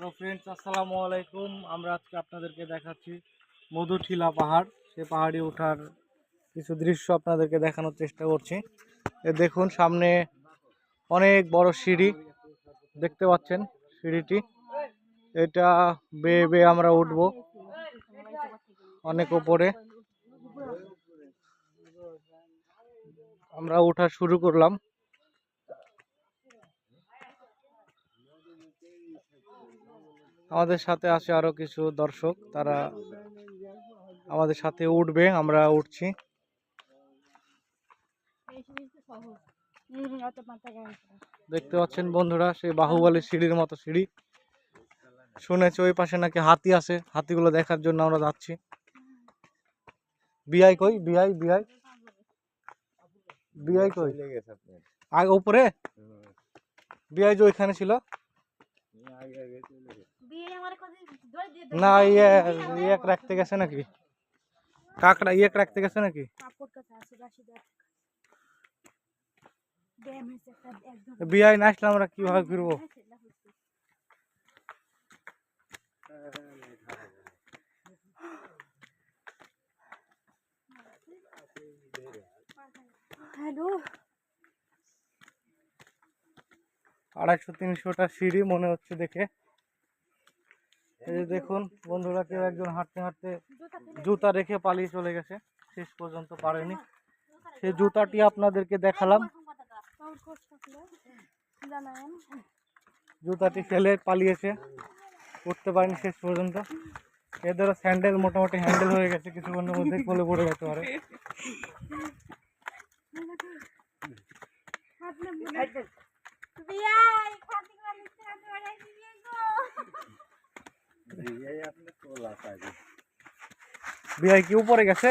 Hello friends আসসালামু আলাইকুম। আমরা আজকে আপনাদেরকে দেখাচ্ছি মধুঠিলা পাহাড়। সে পাহাড়ে ওঠার কিছু দৃশ্য আপনাদেরকে দেখানোর চেষ্টা করছি। এ দেখুন, সামনে অনেক বড় সিঁড়ি দেখতে পাচ্ছেন সিঁড়িটি। এটা বেয়ে বেয়ে আমরা উঠব অনেক উপরে। আমরা ওঠা শুরু করলাম। আমাদের সাথে আছে আরও কিছু দর্শক তারা আমাদের সাথে উঠবে আমরা উঠছি। দেখতে পাচ্ছেন বন্ধুরা সেই বাহুবলী সিঁড়ির মতো সিঁড়ি। শুনেছি ওই পাশে নাকি হাতি আছে হাতিগুলো দেখার জন্য আমরা যাচ্ছি। বিআই কই? বিআই বিআই? বিআই কই? আগে উপরে? বিআই যে ওইখানে ছিল? না ইয়ে ইয়ে রাখতে গেছে নাকি? কাকড়া ইয়ে রাখতে গেছে নাকি? বিআই না আসলে আমরা কীভাবে ঘুরবো? হ্যালো? আড়াইশো তিনশোটা সিঁড়ি মনে হচ্ছে দেখে। এই যে দেখুন, বন্ধুরা কেউ একজন হাঁটতে হাঁটতে জুতা রেখে পালিয়ে চলে গেছে। শেষ পর্যন্ত পারেনি। সেই জুতাটি আপনাদেরকে দেখালাম। জানাবেন জুতাটি ফেলে পালিয়েছে। উঠতে পারেনি শেষ পর্যন্ত। এদেরও স্যান্ডেল মোটামুটি হ্যান্ডেল হয়ে গেছে। কিছুক্ষণের মধ্যে কোলে পড়ে যেতে পারে বিয়াই খাতি মালিক বিআই কি উপরে গেছে?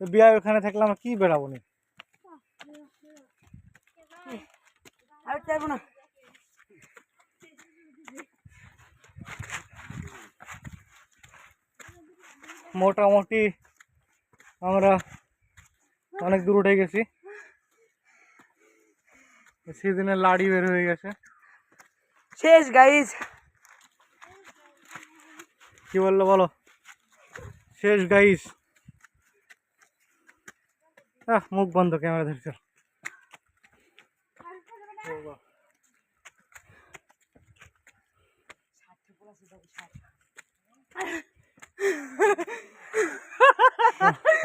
বিআই ওখানে থাকলে আমরা কি বেড়াবো নি? আর চাইব না। মোটামুটি আমরা অনেক দূর উঠে গেছি। সেদিনের লাড়ি বের হয়ে গেছে। শেষ গাইজ কি বলল বলো? শেষ গাইস আহ মুখ বন্ধ ক্যামেরা ধরছে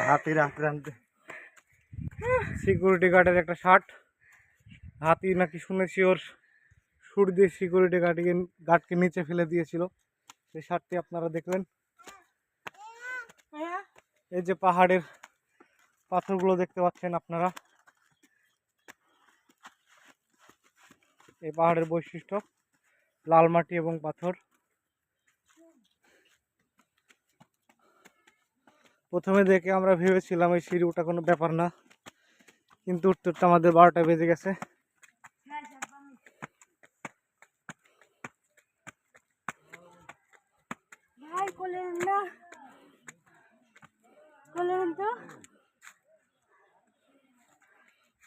হাতির হাতে আনতে। সিকিউরিটি গার্ডের একটা শার্ট হাতি নাকি শুনেছি ওর সুর দিয়ে সিকিউরিটি গার্ডকে গার্ডকে নিচে ফেলে দিয়েছিল। সেই শার্টটি আপনারা দেখলেন। এই যে পাহাড়ের পাথরগুলো দেখতে পাচ্ছেন আপনারা। এই পাহাড়ের বৈশিষ্ট্য, লাল মাটি এবং পাথর। প্রথমে দেখে আমরা ভেবেছিলাম এই সিঁড়ি ওটা কোনো ব্যাপার না, কিন্তু উঠতে আমাদের বারোটা বেজে গেছে।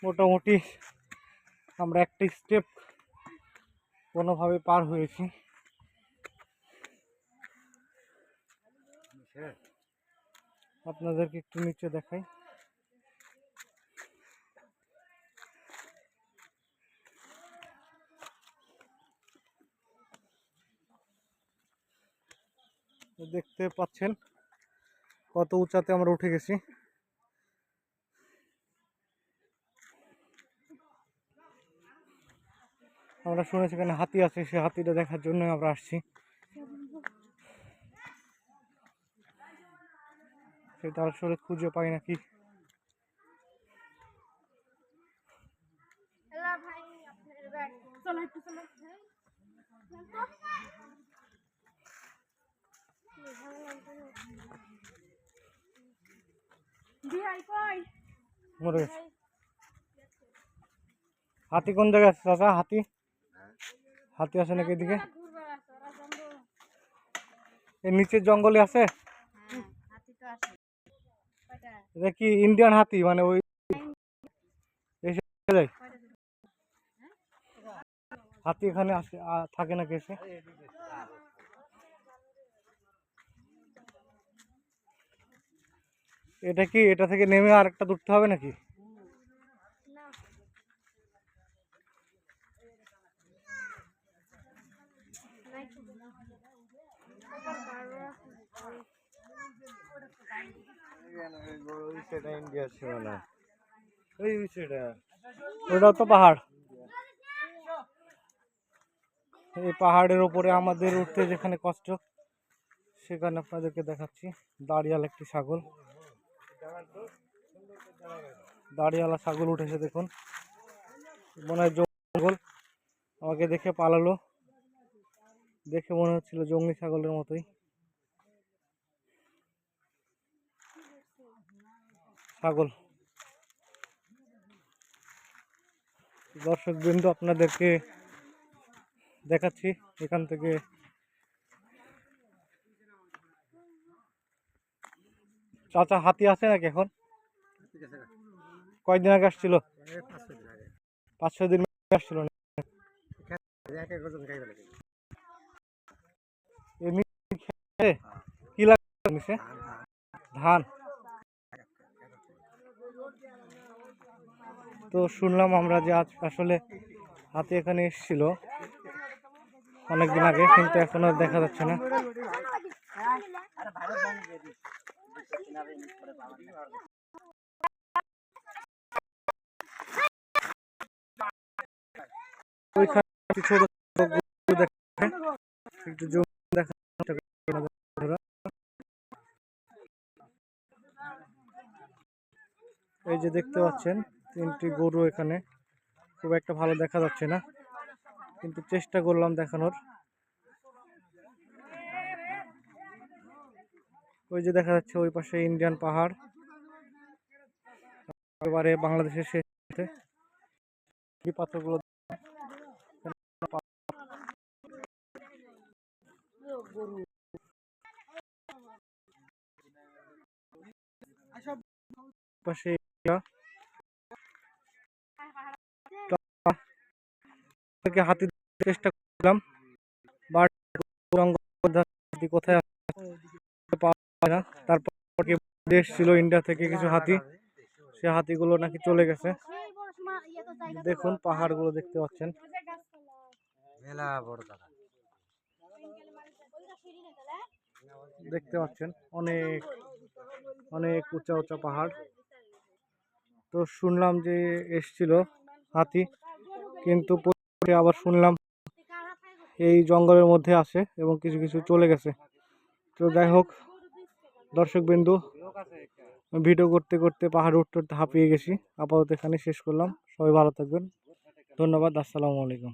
মোটামুটি আমরা একটা স্টেপ কোনোভাবে পার হয়েছি। আপনাদেরকে একটু নিচে দেখাই। দেখতে পাচ্ছেন কত উঁচাতে আমরা উঠে গেছি? আমরা শুনেছি এখানে হাতি আছে, সে হাতিটা দেখার জন্য আমরা আসছি। সেটা আসলে খুঁজে পাই নাকি আপনার ব্যাগ চলো একটু চলো বিয়াই কই মরে গেছে। হাতি কোন জায়গায় আছে চাচা? হাতি? হাতি আছে নাকি এদিকে? ঘুরবে এর নিচের জঙ্গলে আছে? কয়টা? এটা কি ইন্ডিয়ান হাতি? মানে ওই হাতি এখানে আসে থাকে নাকি এসে? এটা কি এটা থেকে নেমে আর একটা দূরতে হবে নাকি? তো। ওটাও পাহাড়। এই পাহাড়ের উপরে আমাদের উঠতে যেখানে কষ্ট সেখানে আপনাদেরকে দেখাচ্ছি। দাঁড়িয়াল একটি ছাগল। দাঁড়িয়ালা ছাগল উঠেছে দেখুন। মনে হয় জঙ্গল। আমাকে দেখে পালালো। দেখে মনে হচ্ছিল জঙ্গলি ছাগলের মতোই। ছাগল। দর্শক বিন্দু আপনাদেরকে দেখাচ্ছি। এখান থেকে চাচা হাতি আছে নাকি এখন? কয়দিন আগে আসছিল? পাঁচ ছয় দিন আগে। আসছিল না এমনি খেয়ে কি লাগে নিচে ধান তো শুনলাম আমরা যে আজ আসলে হাতি এখানে এসেছিল অনেকদিন আগে কিন্তু এখন আর দেখা যাচ্ছে না। এই যে দেখতে পাচ্ছেন, তিনটি গরু এখানে। খুব একটা ভালো দেখা যাচ্ছে না, কিন্তু চেষ্টা করলাম দেখানোর। ওই যে দেখা যাচ্ছে ওই পাশে ইন্ডিয়ান পাহাড়। এবারে বাংলাদেশের শেষে পাথরগুলো পাশে হাতি চেষ্টা করলাম, বাট কোথায় না। তারপর দেশ ছিল ইন্ডিয়া থেকে কিছু হাতি। সে হাতিগুলো নাকি চলে গেছে। দেখুন পাহাড়গুলো দেখতে পাচ্ছেন? দেখতে পাচ্ছেন অনেক অনেক উঁচা উঁচা পাহাড়। তো শুনলাম যে এসছিল হাতি কিন্তু আবার শুনলাম এই জঙ্গলের মধ্যে আছে এবং কিছু কিছু চলে গেছে। তো যাই হোক দর্শক বিন্দু ভিডিও করতে করতে পাহাড় উঠতে উঠতে হাঁপিয়ে গেছি। আপাতত এখানে শেষ করলাম। সবাই ভালো থাকবেন। ধন্যবাদ। আসসালামু আলাইকুম।